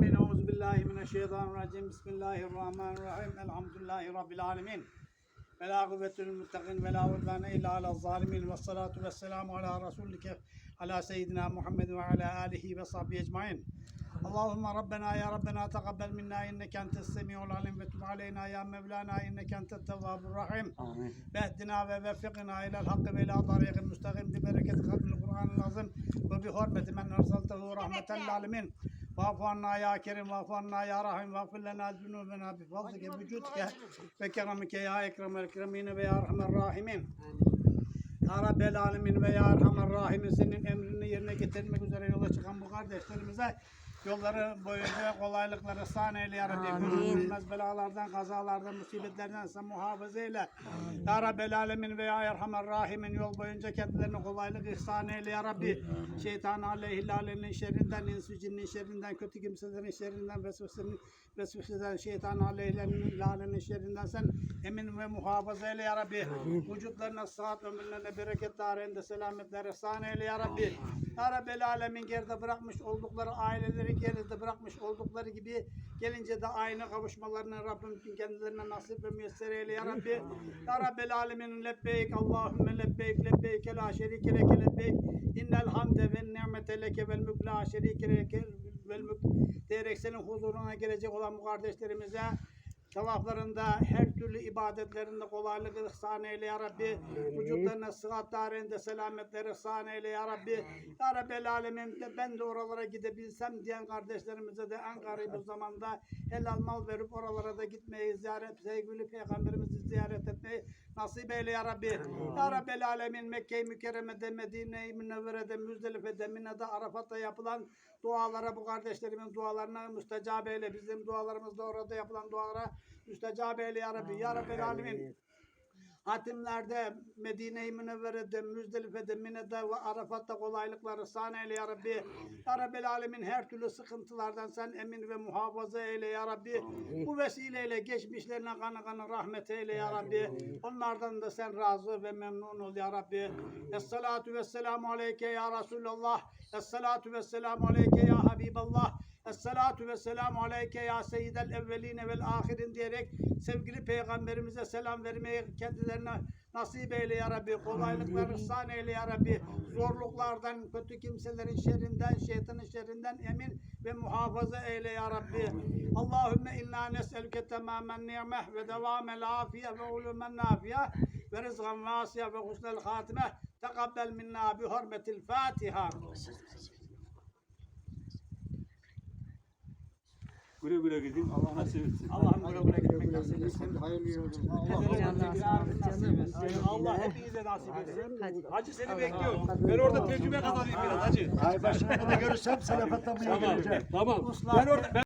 Amin. Euzu billahi mineşşeytanirracim. Bismillahirrahmanirrahim. Elhamdülillahi rabbil alamin. Ve la kuvvetül muttakin ve la udvane illa alel zalimin ve salatu ve selamu ala ala seyyidina Muhammed ve ala alihi ve sahbihi ecmain. Allahümme Rabbena ya Rabbena tekabbel minna inneke entes semi'ul alim ve tub aleyna ya Mevlana inneke entet tevvabur rahim. Amin. Behdina ve veffikina ilel hakkı ve ila tariqin müstakim bi bereketi kadril Kur'an'ın azim ve bi hurmeti men ersaltehu rahmeten lil alemin. Vafu anna ya kerim, vafu anna ya rahim, vafu lena zunubena bi Rabbel alemin ve ya erhamer rahimin senin emrini yerine getirmek üzere yola çıkan bu kardeşlerimize yolları boyunca kolaylıkları sahne eyle ya Rabbi. Görünmez belalardan, kazalardan, musibetlerden sen muhafaza eyle. Ya Rabbel alemin ve ya erhamer rahimin yol boyunca kendilerine kolaylık ihsan eyle ya Rabbi. Şeytan aleyhillalenin şerrinden, insi cinnin şerrinden, kötü kimselerin şerrinden, vesvesenin vesveseden, şeytan aleyhillalenin şerrinden sen emin ve muhafaza eyle ya Rabbi. Vücutlarına sıhhat, ömürlerine bereket, dairinde selametler ihsan eyle ya Rabbi. Ya Rabbel alemin geride bırakmış oldukları aileleri geride bırakmış oldukları gibi gelince de aynı kavuşmalarını Rabbim kendilerine nasip ve müyesser eyle ya Rabbi. Ya Rabbel alemin lebbeyk Allahümme lebbeyk lebbeyk la şerike leke lebbeyk innel hamde ve nimete leke vel mülk la şerike leke vel mülk diyerek senin huzuruna gelecek olan bu kardeşlerimize Tavaflarında her türlü ibadetlerinde kolaylık ihsan eyle ya Rabbi. Vücutlarına sıhhat darinde selametler ihsan eyle ya Rabbi. Ya Rabbi el alemin de ben de oralara gidebilsem diyen kardeşlerimize de en garip zamanda helal mal verip oralara da gitmeyi ziyaret, sevgili peygamberimizi ziyaret etmeyi nasip eyle ya Rabbi. Ya Rabbi alemin Mekke-i Mükerreme'de, Medine-i Münevvere'de, Müzdelife'de, Mine'de, Arafat'ta yapılan dualara bu kardeşlerimin dualarına müstecab eyle. Bizim dualarımız da orada yapılan dualara müstecab eyle ya Rabbi. Ya Rabbi alemin. Hatimlerde, Medine-i Münevvere'de, Müzdelife'de, Mine'de ve Arafat'ta kolaylıkları sahne eyle ya Rabbi. Ya Rabbi alemin her türlü sıkıntılardan sen emin ve muhafaza eyle ya Rabbi. Bu vesileyle geçmişlerine kanı kanı rahmet eyle ya Rabbi. Onlardan da sen razı ve memnun ol ya Rabbi. Esselatu vesselamu aleyke ya Resulallah. Esselatu vesselamu aleyke ya Habiballah. Esselatu ve selamu aleyke ya seyyidel evveline vel ahirin diyerek sevgili peygamberimize selam vermeyi kendilerine nasip eyle ya Rabbi. Kolaylıklar ihsan eyle ya Rabbi. Zorluklardan, kötü kimselerin şerrinden, şeytanın şerrinden emin ve muhafaza eyle ya Rabbi. Allahümme inna nes'elüke temamen ni'meh ve devamel afiye ve ulumen nafiye ve rızgan vasiye ve husnel hatime. Tekabbel minna bi hurmetil Fatiha. Güle güle gidin. Allah nasip etsin. Allah'ım güle güle gitmek nasip etsin. Hayırlı yolculuk. Allah hepinize nasip etsin. Hacı seni bekliyorum. Ben orada tecrübe kazanayım biraz hacı. Ay başkanı da görürsem selafattan buraya Tamam. Ben orada